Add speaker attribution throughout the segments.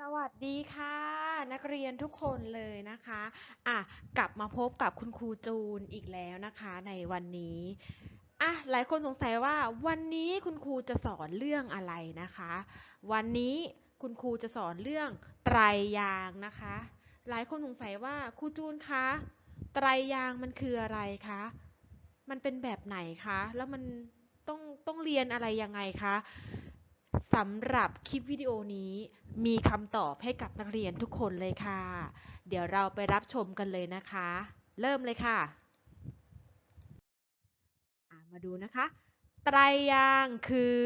Speaker 1: สวัสดีค่ะ นักเรียนทุกคนเลยนะคะอะกลับมาพบกับคุณครูจูนอีกแล้วนะคะในวันนี้อะหลายคนสงสัยว่าวันนี้คุณครูจะสอนเรื่องอะไรนะคะ วันนี้คุณครูจะสอนเรื่องไตรยางนะคะ หลายคนสงสัยว่าครูจูนคะไตรยางมันคืออะไรคะมันเป็นแบบไหนคะแล้วมันต้องต้องเรียนอะไรยังไงคะ สำหรับคลิปวิดีโอนี้มีคำตอบให้กับนักเรียนทุกคนเลยค่ะ เดี๋ยวเราไปรับชมกันเลยนะคะ เริ่มเลยค่ะ มาดูนะคะ ไตรยางค์คือ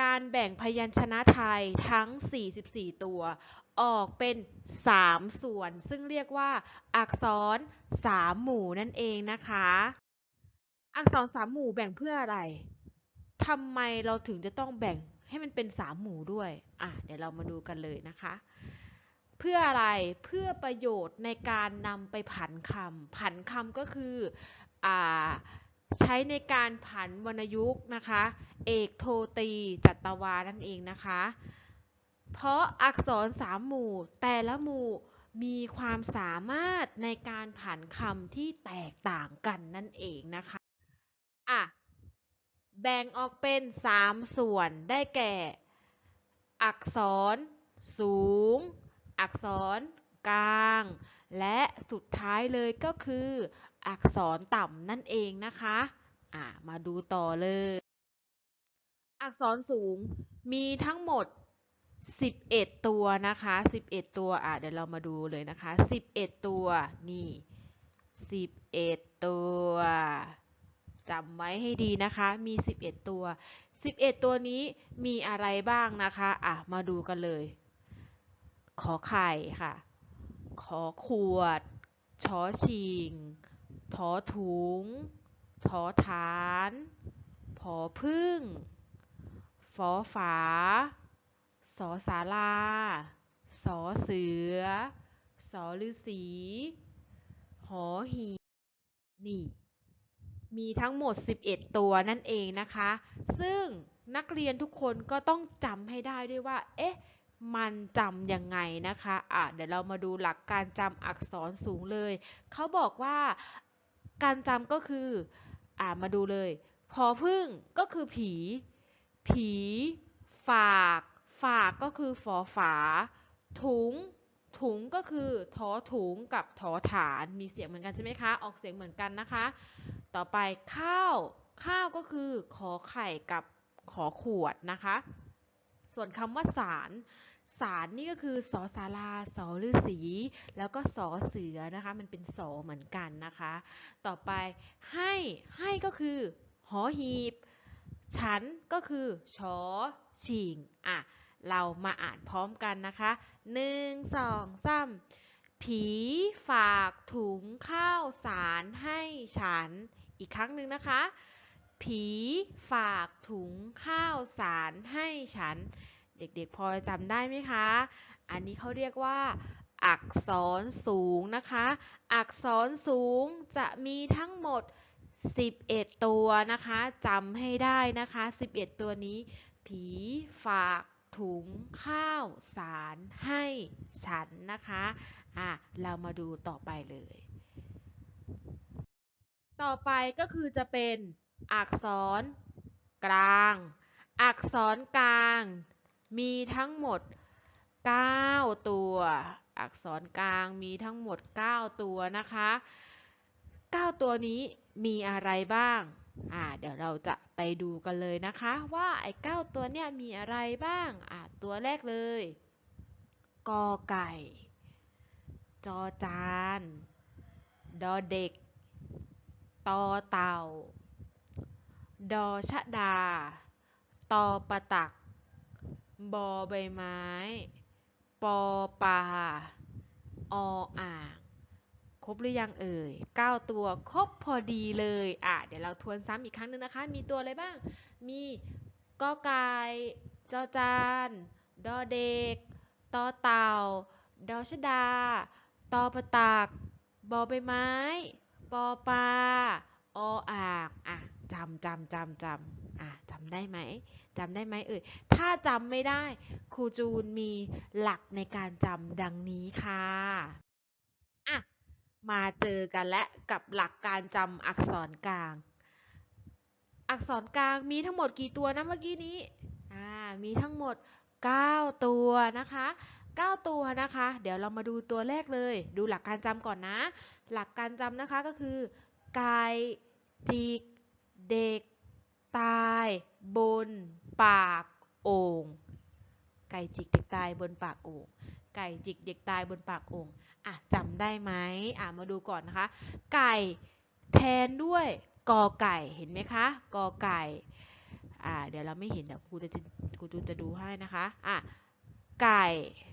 Speaker 1: การแบ่งพยัญชนะไทยทั้ง 44 ตัว ออกเป็น 3 ส่วน ซึ่งเรียกว่าอักษร 3 หมู่นั่นเองนะคะ อักษร 3 หมู่แบ่งเพื่ออะไร ทำไมเราถึงจะต้องแบ่งให้มันเป็น3หมู่ด้วย อะ เดี๋ยวเรามาดูกันเลยนะคะ เพื่ออะไร เพื่อประโยชน์ในการนำไปผันคำ ผันคำก็คือ อ่า ใช้ในการผันวรรณยุกต์นะคะ เอกโทตีจัตวานั่นเองนะคะ เพราะอักษรสามหมู่ แต่ละหมู่มีความสามารถในการผันคำที่แตกต่างกันนั่นเองนะคะ อะ แบ่งออกเป็น 3 ส่วนได้แก่ อักษรสูง อักษรกลาง และสุดท้ายเลยก็คือ อักษรต่ำนั่นเองนะคะะมาดูต่อเลย อักษรสูงมีทั้งหมด 11 ตัวนะคะ 11 ตัวอะเดี๋ยวเรามาดูเลยนะคะ 11 ตัวนี่ 11 ตัว จำไว้ให้ดีนะคะ มี 11 ตัว 11 ตัวนี้มีอะไรบ้างนะคะ อะ มาดูกันเลย ขอไข่ค่ะ ขอขวด ชอชิงทอถุงทอฐาน ผอพึ่งฟอฝา สอสาลา สอเสือ สอฤาษี หอหีนี่ มีทั้งหมด 11 ตัวนั่นเองนะคะ ซึ่งนักเรียนทุกคนก็ต้องจำให้ได้ด้วยว่า เอ๊ะ มันจำยังไงนะคะอะเดี๋ยวเรามาดูหลักการจำอักษรสูงเลย เขาบอกว่าการจำก็คือ อ่ามาดูเลย พอพึ่งก็คือผี ผี ฝาก ฝากก็คือฝอฝา ถุง ถุงก็คือทอถุงกับทอฐาน มีเสียงเหมือนกันใช่ไหมคะ ออกเสียงเหมือนกันนะคะ ต่อไปข้าว ข้าวก็คือขอไข่กับขอขวดนะคะ ส่วนคำว่าสารสารนี่ก็คือสอสาราสอฤาษี แล้วก็สอเสือนะคะ มันเป็นสอเหมือนกันนะคะ ต่อไปให้ให้ก็คือ หอหีบ ฉันก็คือชอชิงอะ เรามาอ่านพร้อมกันนะคะหนึ่งสองสามผีฝากถุงข้าวสารให้ฉัน อีกครั้งหนึ่งนะคะ ผีฝากถุงข้าวสารให้ฉัน เด็กๆพอจำได้ไหมคะ อันนี้เขาเรียกว่าอักษรสูงนะคะ อักษรสูงจะมีทั้งหมด 11 ตัวนะคะจำให้ได้นะคะ 11 ตัวนี้ ผีฝาก ถุงข้าวสารให้ฉันนะคะอะเรามาดูต่อไปเลย ต่อไปก็คือจะเป็นอักษรกลาง อักษรกลาง มีทั้งหมด 9 ตัว อักษรกลางมีทั้งหมด 9 ตัวนะคะ 9 ตัวนี้มีอะไรบ้าง อ่าเดี๋ยวเราจะไปดูกันเลยนะคะว่าไอ้9ตัวเนี่ยมีอะไรบ้างอ่าตัวแรกเลยกอไก่ จอจาน ดอเด็ก ตอเต่า ดอชะดา ตอประตัก บอใบไม้ ปอปลาออ่าง รบหรือยังเอ่ย 9 ตัวครบพอดีเลย อะ เดี๋ยวเราทวนซ้ำอีกครั้งหนึ่งนะคะ มีตัวอะไรบ้าง มีกอไก่จอจานดอเด็กตอเต่า ดอชดา ตอประตัก บอใบไม้ ปอปลา ออ่าง อะจำจำจำจำอะจำได้ไหมจำได้ไหมเอ่ย ถ้าจำไม่ได้ ครูจูนมีหลักในการจำดังนี้ค่ะอะ มาเจอกันและกับหลักการจำอักษรกลาง อักษรกลางมีทั้งหมดกี่ตัวนะเมื่อกี้นี้อ่ามีทั้งหมด 9 ตัวนะคะ 9 ตัวนะคะ เดี๋ยวเรามาดูตัวแรกเลย ดูหลักการจำก่อนนะ หลักการจำนะคะก็คือไก่จิก เด็ก ตาย บน ปาก โอ่งไก่จิกเด็กตายบนปากโอ่ง ไก่จิกเด็กตายบนปากโอ่งอะจำได้ไหมอะมาดูก่อนนะคะ ไก่แทนด้วยกอไก่เห็นไหมคะกอไก่อ่าเดี๋ยวเราไม่เห็นเดี๋ยวครูจะครูจูนจะดูให้นะคะอะไก่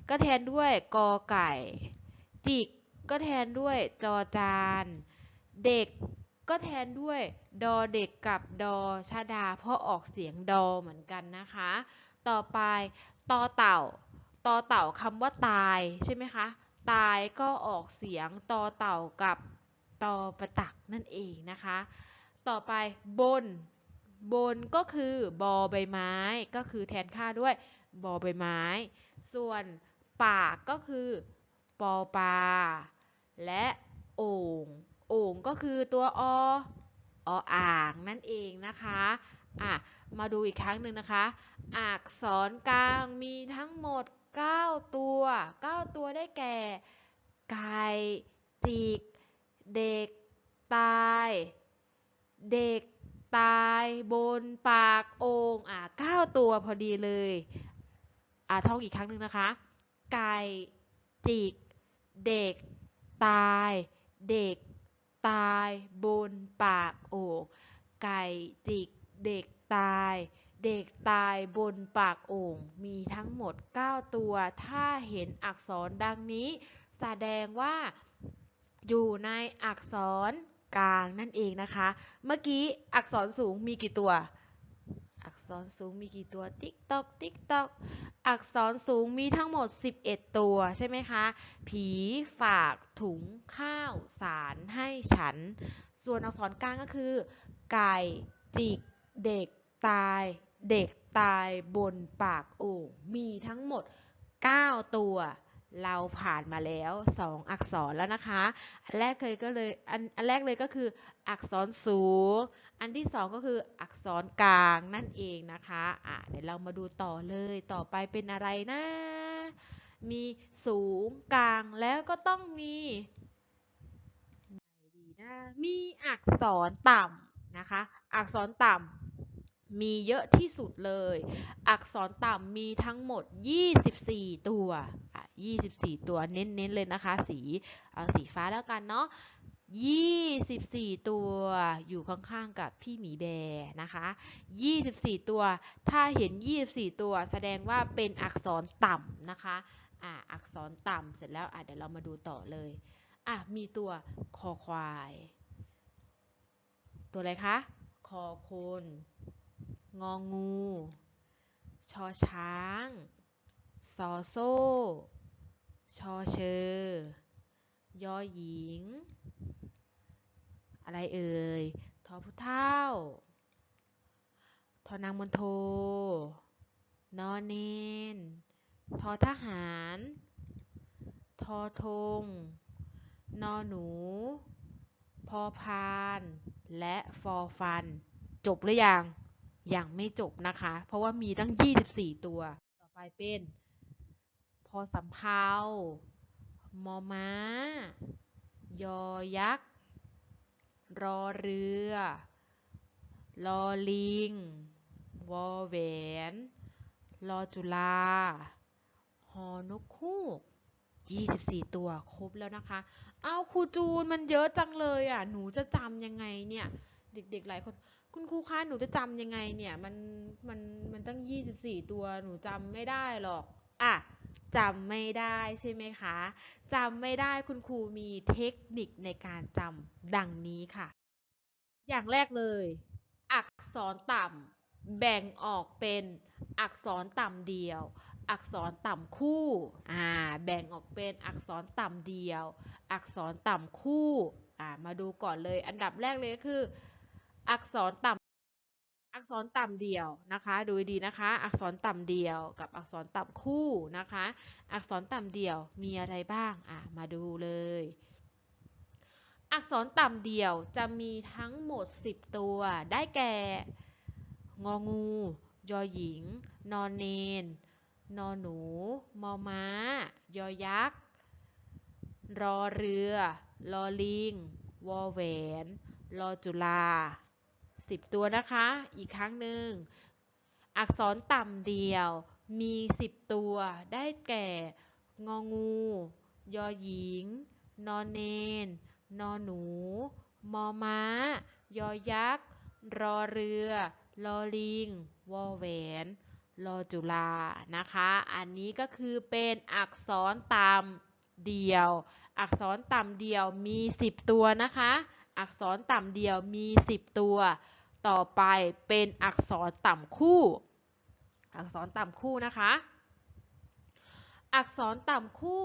Speaker 1: ก็แทนด้วยกอไก่ จิกก็แทนด้วยจอจาน เด็กก็แทนด้วยดอเด็กกับดอชาดา เพราะออกเสียงดอเหมือนกันนะคะ ต่อไปตอเต่า ตอเต่าคำว่าตายใช่ไหมคะ ตายก็ออกเสียงตอเต่ากับตอประตักนั่นเองนะคะ ต่อไปบน บนก็คือบอใบไม้ ก็คือแทนค่าด้วยบอใบไม้ ส่วนปากก็คือปอปลาและโอ่งโอ่งก็คือตัวอออ่างนั่นเองนะคะอะมาดูอีกครั้งหนึ่งนะคะ อักษรกลางมีทั้งหมด 9 ตัว 9 ตัวได้แก่ ไก่ จิก เด็ก ตาย เด็ก ตายบนปากโอ่งอะ9ตัวพอดีเลย อะท่องอีกครั้งหนึ่งนะคะ ไก่ จิก เด็ก ตาย เด็ก ตายบนปากโอ่งไก่ จิก เด็ก ตาย เด็กตายบนปากโอ่งมีทั้งหมด 9 ตัว ถ้าเห็นอักษรดังนี้ แสดงว่าอยู่ในอักษรกลางนั่นเองนะคะ เมื่อกี้อักษรสูงมีกี่ตัว อักษรสูงมีกี่ตัว ติ๊กตอก ติ๊กตอก อักษรสูงมีทั้งหมด 11 ตัวใช่ไหมคะ ผีฝากถุงข้าวสารให้ฉัน ส่วนอักษรกลางก็คือ ไก่จิกเด็กตาย เด็กตายบนปากโอ่งมีทั้งหมด 9 ตัว เราผ่านมาแล้ว 2 อักษรแล้วนะคะอันแรกเคยก็เลยอันอันแรกเลยก็คืออักษรสูง อันที่สองก็คืออักษรกลางนั่นเองนะคะอะเดี๋ยวเรามาดูต่อเลยต่อไปเป็นอะไรนะ มีสูงกลางแล้วก็ต้องมีดีนะมีอักษรต่ำนะคะ อักษรต่ำ มีเยอะที่สุดเลย อักษรต่ำมีทั้งหมด 24 ตัวอะ24 ตัวเน้นๆเลยนะคะ สีเอาสีฟ้าแล้วกันเนาะ24 ตัวอยู่ข้างๆกับพี่หมีแบร์นะคะ 24 ตัว ถ้าเห็น 24 ตัวแสดงว่าเป็นอักษรต่ำนะคะ อ่า อักษรต่ำเสร็จแล้วอะเดี๋ยวเรามาดูต่อเลย อะ มีตัวคอควาย ตัวอะไรคะ คอคน งองู ชอช้าง ซอโซ่ ชอเชอยอหญิง อะไรเอ่ย ทอผู้เท่า ทอนางมนโท นอเนน ทอทหาร ทอธง นอหนู พอพาน และฟอฟัน จบหรือยัง ยังไม่จบนะคะ เพราะว่ามีตั้ง 24 ตัว ต่อไปเป็น พอสำเภามอม้า ยอยักษ์ รอเรือ ลอลิง วอแหวนรอจุฬาหอนกคูก24 ตัวครบแล้วนะคะ เอาครูจูนมันเยอะจังเลยอะ หนูจะจำยังไงเนี่ย เด็กๆหลายคน คุณครูคะหนูจะจำยังไงเนี่ย มันมันมันตั้ง 24 ตัวหนูจำไม่ได้หรอก อะจำไม่ได้ใช่ไหมคะจำไม่ได้คุณครูมีเทคนิคในการจำดังนี้ค่ะ อย่างแรกเลย อักษรต่ำแบ่งออกเป็นอักษรต่ำเดียว อักษรต่ำคู่อ่าแบ่งออกเป็นอักษรต่ำเดียว อักษรต่ำคู่อ่ามาดูก่อนเลย อันดับแรกเลยก็คือ อักษรต่ำอักษรต่ำเดี่ยวนะคะ ดูดีนะคะ อักษรต่ำเดี่ยว กับอักษรต่ำคู่นะคะ อักษรต่ำเดี่ยวมีอะไรบ้างอะมาดูเลย อักษรต่ำเดี่ยวจะมีทั้งหมด 10 ตัว ได้แก่ งองู ยอหญิง นอนเนนนอหนู มอม้า ยอยักษ์ รอเรือ ลอลิง วอแหวนรอจุฬา สิบตัวนะคะ อีกครั้งหนึ่ง อักษรต่ำเดียวมีสิบตัว ได้แก่ งองู ยอหญิง นอนเนน นอหนู มอม้า ยอยักษ์ รอเรือ ลอลิง วอแหวนรอจุฬานะคะ อันนี้ก็คือเป็นอักษรต่ำเดียว อักษรต่ำเดียวมี 10 ตัวนะคะ อักษรต่ำเดียวมี 10 ตัว ต่อไปเป็นอักษรต่ำคู่ อักษรต่ำคู่นะคะ อักษรต่ำคู่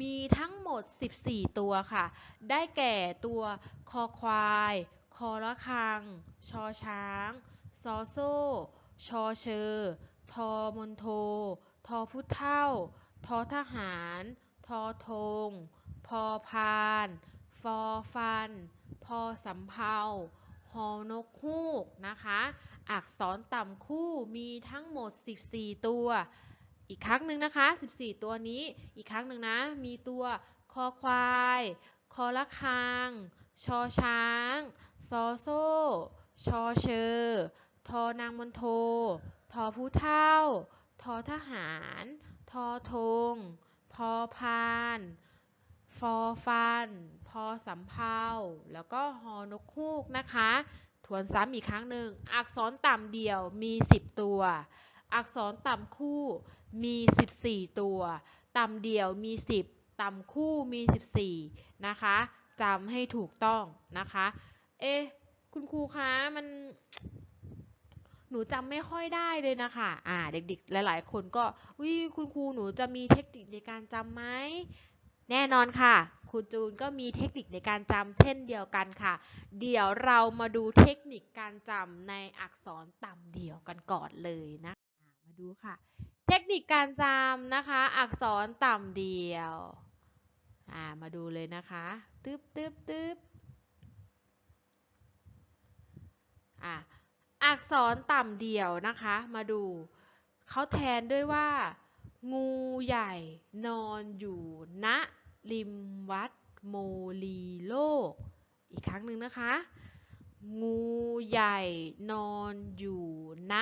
Speaker 1: มีทั้งหมด 14 ตัวค่ะ ได้แก่ตัวคอควาย คอละคัง ชอช้าง ซอโซ่ ชอเชอ ทอมนโท ทอพุเท่า ทอทหาร ทอธง พอพาน ฟอฟัน พอสำเภา ฮอนกฮูกนะคะ อักษรต่ำคู่มีทั้งหมด 14 ตัว อีกครั้งหนึ่งนะคะ 14 ตัวนี้ อีกครั้งหนึ่งนะ มีตัวคอควาย คอละคังชอช้าง ซอโซ่ ชอเชอ ทอนางมนโท ทอผู้เท่า ทอทหาร ทอธง พอพาน ฟอฟัน พอสำเภาแล้วก็ฮอนกฮูกนะคะ ทวนซ้ำอีกครั้งหนึ่ง อักษรต่ำเดี่ยวมี 10 ตัว อักษรต่ำคู่มี 14 ตัว ต่ำเดี่ยวมี 10 ต่ำคู่มี 14 นะคะจำให้ถูกต้องนะคะ เอ๊คุณครูคะมันหนูจำไม่ค่อยได้เลยนะคะ อ่า เด็กๆ หลาย ๆ คนก็วิคุณครูหนูจะมีเทคนิคในการจำไหม แน่นอนค่ะ ครูจูนก็มีเทคนิคในการจำเช่นเดียวกันค่ะ เดี๋ยวเรามาดูเทคนิคการจำในอักษรต่ำเดี่ยวกันก่อนเลยนะมาดูค่ะ เทคนิคการจำนะคะ อักษรต่ำเดี่ยวอ่ามาดูเลยนะคะตึ๊บตึ๊บตึ๊บอะอักษรต่ำเดี่ยวนะคะ มาดูเขาแทนด้วยว่า งูใหญ่นอนอยู่ณ ริมวัดโมลีโลก อีกครั้งหนึ่งนะคะ งูใหญ่นอนอยู่ณ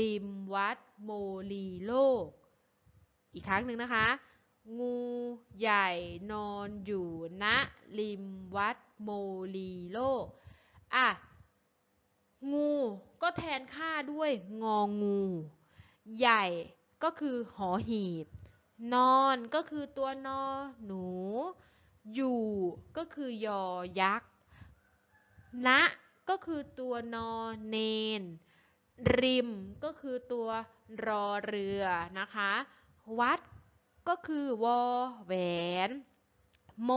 Speaker 1: ริมวัดโมลีโลก อีกครั้งหนึ่งนะคะ งูใหญ่นอนอยู่ณริมวัดโมลีโลก อะ งูก็แทนค่าด้วยงองู ใหญ่ก็คือหอหีบ นอนก็คือตัวนอหนู อยู่ก็คือยอยักษ์ณก็คือตัวนอเนน ริมก็คือตัวรอเรือนะคะ วัดก็คือวอแหวน โม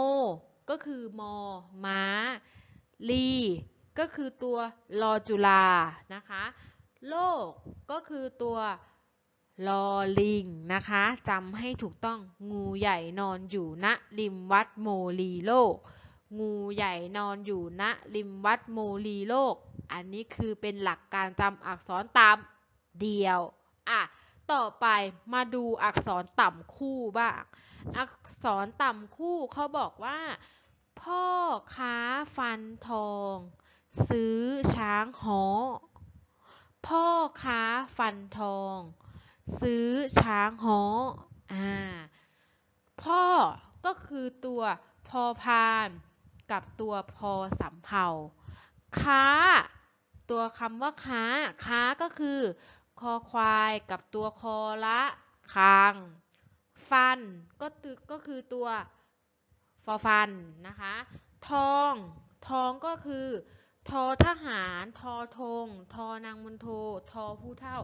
Speaker 1: ก็คือมอม้า ลีก็คือตัวลอจุฬานะคะ โลกก็คือตัว ลอลิงนะคะจำให้ถูกต้องงูใหญ่นอนอยู่ณริมวัดโมลีโลก งูใหญ่นอนอยู่ณริมวัดโมลีโลก อันนี้คือเป็นหลักการจำอักษรต่ำเดียวอะต่อไปมาดูอักษรต่ำคู่บ้าง อักษรต่ำคู่เขาบอกว่า พ่อค้าฟันทอง ซื้อช้างหอ พ่อค้าฟันทอง ซื้อช้างหออ่าพ่อก็คือตัวพอพานกับตัวพอสำเภาค้า ตัวคำว่าค้า ค้าก็คือ คอควายกับตัวคอละคาง ฟันก็ตึกก็คือตัวฟอฟันนะคะ ทอง ทองก็คือ ทอทหาร ทอธง ทอนางมนโททอผู้เท่า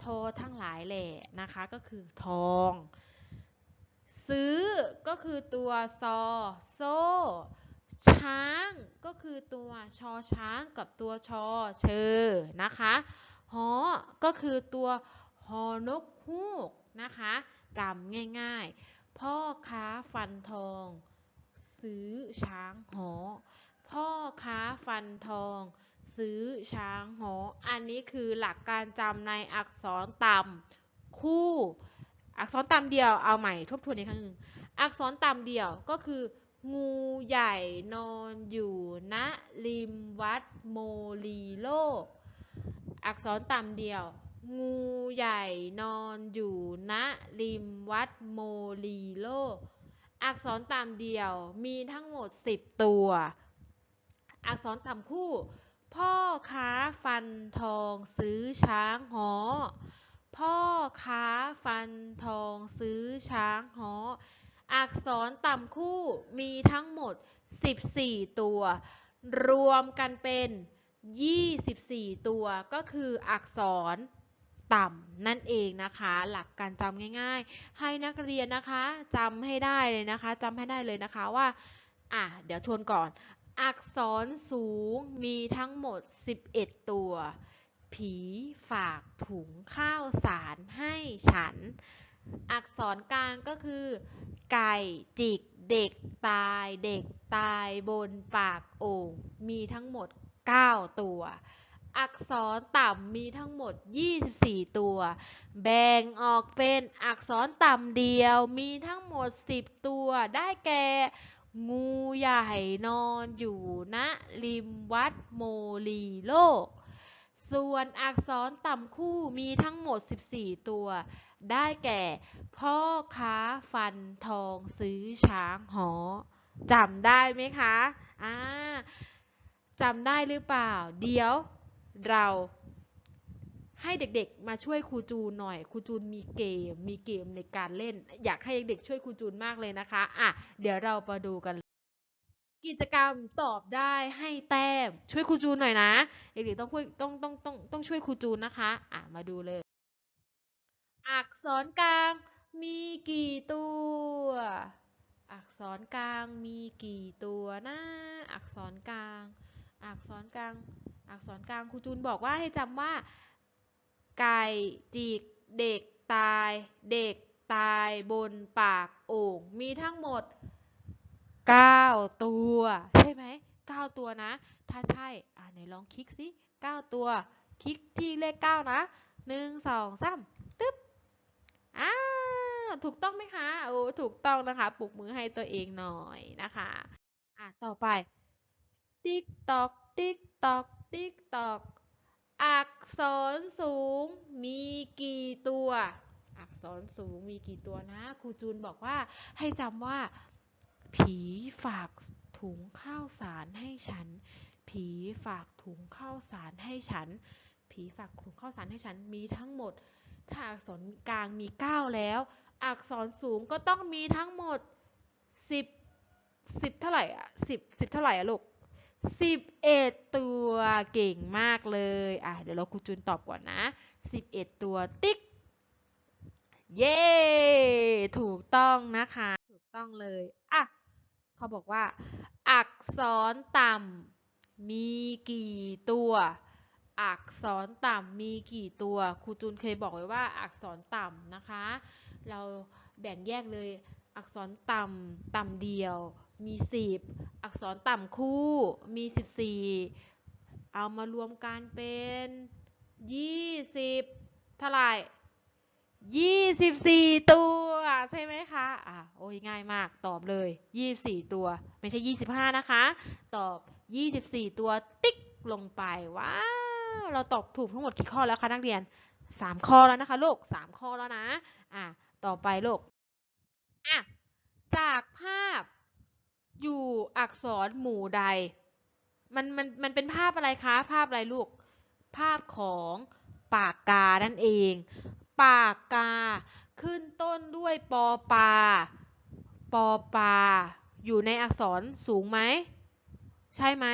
Speaker 1: โททั้งหลายแหละนะคะก็คือทอง ซื้อก็คือตัวซอโซช้างก็คือตัวชอช้างกับตัวชอเชอนะคะหอก็คือตัวหอนกฮูกนะคะจำง่ายๆ พ่อค้าฟันทอง ซื้อช้างหอ พ่อค้าฟันทอง ซื้อช้างหอ อันนี้คือหลักการจำในอักษรต่ำคู่ อักษรต่ำเดียวเอาใหม่ทบทวนอีกครั้งหนึ่งอักษรต่ำเดียวก็คือ งูใหญ่นอนอยู่ณริมวัดโมลีโลก อักษรต่ำเดียว งูใหญ่นอนอยู่ณริมวัดโมลีโลก อักษรต่ำเดียวมีทั้งหมด 10 ตัวอักษรต่ำคู่ พ่อค้าฟันทองซื้อช้างหอพ่อค้าฟันทองซื้อช้างหออักษรต่ำคู่มีทั้งหมด 14 ตัว รวมกันเป็น 24 ตัวก็คืออักษรต่ำนั่นเองนะคะ หลักการจำง่ายๆ ให้นักเรียนนะคะจำให้ได้เลยนะคะจำให้ได้เลยนะคะว่าอะเดี๋ยวทวนก่อน อักษรสูงมีทั้งหมด 11 ตัว ผีฝากถุงข้าวสารให้ฉัน อักษรกลางก็คือ ไก่จิก เด็กตายเด็กตายบนปากโอ่งมีทั้งหมด 9 ตัว อักษรต่ำมีทั้งหมด 24 ตัว แบ่งออกเป็นอักษรต่ำเดียวมีทั้งหมด 10 ตัวได้แก่ งูใหญ่นอนอยู่ณริมวัดโมลีโลก ส่วนอักษรต่ำคู่มีทั้งหมด 14 ตัว ได้แก่ พ่อค้าฟันทองซื้อช้างหอจำได้ไหมคะ อ่าจำได้หรือเปล่า เดี๋ยวเรา เด็กๆ มาช่วยครูจูนหน่อยครูจูนมีเกม มีเกมในการเล่น อยากให้เด็กๆช่วยครูจูนมากเลยนะคะอะเดี๋ยวเรามาดูกัน กิจกรรมตอบได้ให้แต้มช่วยครูจูนหน่อยนะเด็กๆต้องช่วยต้องต้องต้องต้องช่วยครูจูนนะคะอะมาดูเลย อักษรกลางมีกี่ตัว อักษรกลางมีกี่ตัวนะอักษรกลาง อักษรกลาง อักษรกลางครูจูนบอกว่าให้จำว่า ไก่จิก เด็กตาย เด็กตายบนปากโอ่งมีทั้งหมด 9 ตัว ใช่ไหม9ตัวนะ ถ้าใช่อ่าไหนลองคลิกสิ9ตัว คลิกที่เลข 9 นะหนึ่งสองสามตึ๊บอ่าถูกต้องไหมคะโอ้ถูกต้องนะคะปลุกมือให้ตัวเองหน่อยนะคะอะต่อไป ติ๊กตอกติ๊กตอกติ๊กตอก อักษรสูงมีกี่ตัว อักษรสูงมีกี่ตัวนะ ครูจูนบอกว่าให้จำว่า ผีฝากถุงข้าวสารให้ฉัน ผีฝากถุงข้าวสารให้ฉัน ผีฝากถุงข้าวสารให้ฉันมีทั้งหมด ถ้าอักษรกลางมี 9 แล้ว อักษรสูงก็ต้องมีทั้งหมด 10 10 เท่าไหร่อะ10 10 เท่าไหร่อะลูก 11 ตัวเก่งมากเลยอะเดี๋ยวเราครูจูนตอบก่อนนะ 11 ตัวติ๊ก เย้ ถูกต้องนะคะ ถูกต้องเลยอะเขาบอกว่า อักษรต่ำมีกี่ตัว อักษรต่ำมีกี่ตัวครูจูนเคยบอกไว้ว่า อักษรต่ำนะคะ เราแบ่งแยกเลย อักษรต่ำต่ำเดียว มี 10 อักษรต่ำคู่ มี 14 เอามารวมกันเป็น 20 เท่าไหร่24 ตัว ใช่ไหมคะ อะ โอ้ยง่ายมากตอบเลย 24 ตัว ไม่ใช่ 25 นะคะ ตอบ 24 ตัวติ๊กลงไป ว้าว เราตอบถูกทั้งหมดกี่ข้อแล้วคะนักเรียน 3 ข้อแล้วนะคะลูก 3 ข้อแล้วนะ อะ ต่อไปลูก อะ จากภาพ อักษรหมู่ใด มันมันมันเป็นภาพอะไรคะ ภาพอะไรลูก ภาพของปากกานั่นเอง ปากกาขึ้นต้นด้วยปอปา ปอปา อยู่ในอักษรสูงไหม ใช่ไหม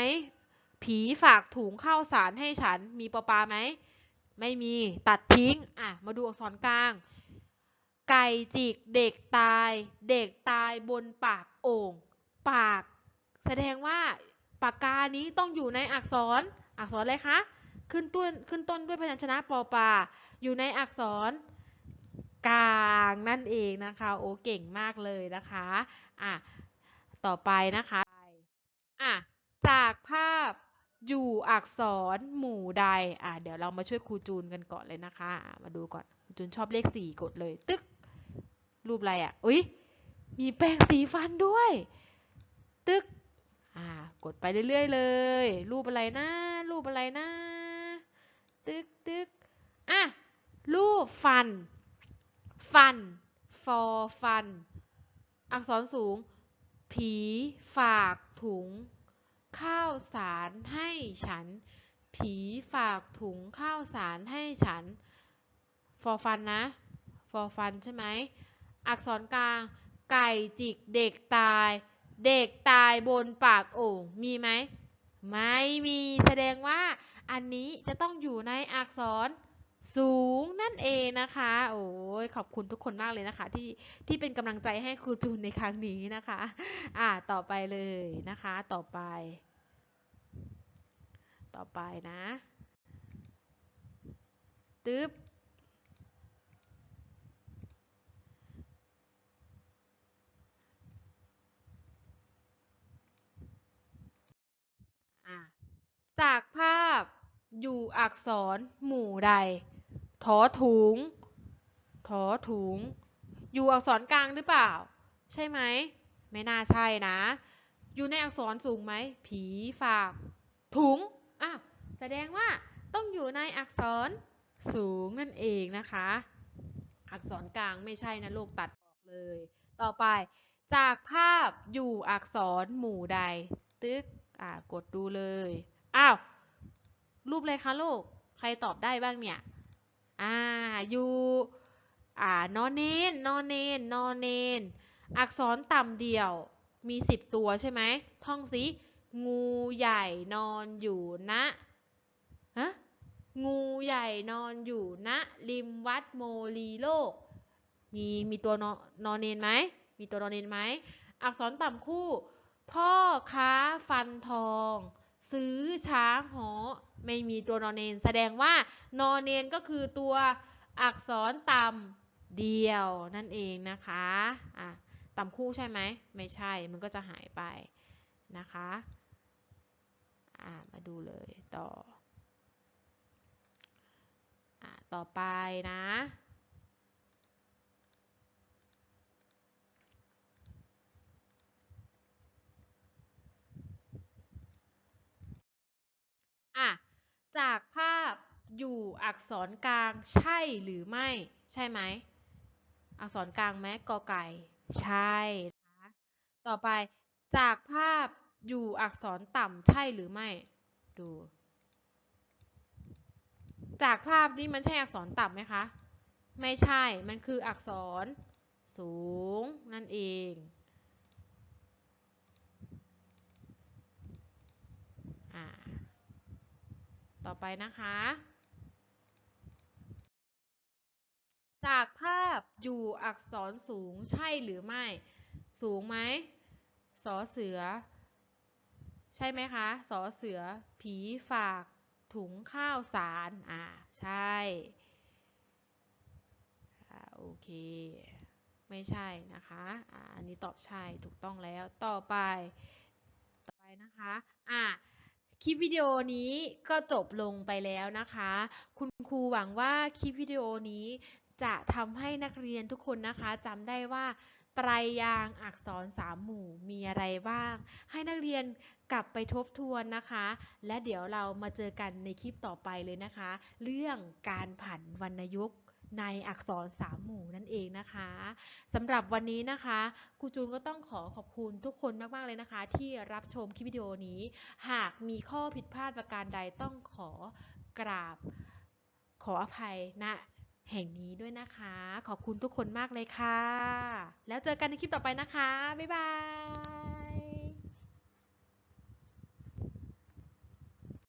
Speaker 1: ผีฝากถุงข้าวสารให้ฉัน มีปอปาไหม ไม่มีตัดทิ้ง อะ มาดูอักษรกลาง ไก่จิกเด็กตาย เด็กตายบนปากโอ่งปาก แสดงว่าปากกานี้ต้องอยู่ในอักษรอักษรอะไรคะขึ้นต้นขึ้นต้นด้วยพยัญชนะปอปาอยู่ในอักษรกลางนั่นเองนะคะโอ้เก่งมากเลยนะคะอะต่อไปนะคะอะจากภาพอยู่อักษรหมู่ใดอะเดี๋ยวเรามาช่วยครูจูนกันก่อนเลยนะคะอะมาดูก่อนครูจูนชอบเลขสี่กดเลย ตึ๊กรูปอะไรอะอุ้ยมีแปรงสีฟันด้วย ตึ๊ก อ่ากดไปเรื่อยๆเลย รูปอะไรนะ รูปอะไรนะ ตึ๊กตึ๊กอะ รูปฟัน ฟัน for ฟัน อักษรสูง ผีฝากถุง ข้าวสารให้ฉัน ผีฝากถุงข้าวสารให้ฉัน for ฟันนะ for ฟันใช่ไหม อักษรกลาง ไก่จิกเด็กตาย เด็กตายบนปากโอ่งมีไหมไม่มีแสดงว่าอันนี้จะต้องอยู่ในอักษรสูงนั่นเองนะคะ โอ้ยขอบคุณทุกคนมากเลยนะคะ ที่ที่เป็นกำลังใจให้ครูจูนในครั้งนี้นะคะ อ่าต่อไปเลยนะคะ ต่อไป ต่อไปนะตึ๊บ จากภาพอยู่อักษรหมู่ใด ถอถุง ถอถุง อยู่อักษรกลางหรือเปล่า ใช่ไหม ไม่น่าใช่นะ อยู่ในอักษรสูงไหม ผีฝาก ถุงอะแสดงว่าต้องอยู่ในอักษรสูงนั่นเองนะคะ อักษรกลางไม่ใช่นะลูกตัดออกเลย ต่อไป จากภาพอยู่อักษรหมู่ใด ตึ๊กอ่า กดดูเลย อ้าว รูปอะไรคะลูก ใครตอบได้บ้างเนี่ย อ่า อยู่ อ่านอนเนนนอนเนนนอนเนน อักษรต่ำเดี่ยว มีสิบตัวใช่ไหม ท่องสิงูใหญ่นอนอยู่ณฮะงูใหญ่นอนอยู่ณริมวัดโมลีโลก มีมีตัวนอนอนเนนไหม มีตัวนอนเนนไหม อักษรต่ำคู่ พ่อค้าฟันทอง ซื้อช้างหอไม่มีตัวนอนเนน แสดงว่านอนเนนก็คือตัวอักษรต่ำเดียวนั่นเองนะคะอะต่ำคู่ใช่ไหมไม่ใช่มันก็จะหายไปนะคะอะมาดูเลยต่ออะต่อไปนะ อะจากภาพอยู่อักษรกลางใช่หรือไม่ ใช่ไหม อักษรกลางไหมกอไก่ ใช่นะคะต่อไปจากภาพอยู่อักษรต่ำใช่หรือไม่ ดู จากภาพนี้มันใช่อักษรต่ำไหมคะ ไม่ใช่ มันคืออักษรสูงนั่นเอง อ่า ต่อไปนะคะ จากภาพอยู่อักษรสูงใช่หรือไม่ สูงไหมสอเสือ ใช่ไหมคะสอเสือ ผีฝากถุงข้าวสาร อ่า ใช่อ่าโอเค ไม่ใช่นะคะอ่าอันนี้ตอบใช่ถูกต้องแล้ว ต่อไป ต่อไปนะคะ อ่า คลิปวิดีโอนี้ก็จบลงไปแล้วนะคะ คุณครูหวังว่าคลิปวิดีโอนี้จะทำให้นักเรียนทุกคนนะคะจำได้ว่าไตรยางค์อักษรสามหมู่มีอะไรบ้าง ให้นักเรียนกลับไปทบทวนนะคะ และเดี๋ยวเรามาเจอกันในคลิปต่อไปเลยนะคะ เรื่องการผันวรรณยุกต์ ในอักษรสามหมู่นั่นเองนะคะสำหรับวันนี้นะคะครูจูนก็ต้องขอขอบคุณทุกคนมากๆเลยนะคะ ที่รับชมคลิปวิดีโอนี้ หากมีข้อผิดพลาดประการใดต้องขอกราบขออภัยณแห่งนี้ด้วยนะคะ ขอบคุณทุกคนมากเลยค่ะ แล้วเจอกันในคลิปต่อไปนะคะ บ๊ายบาย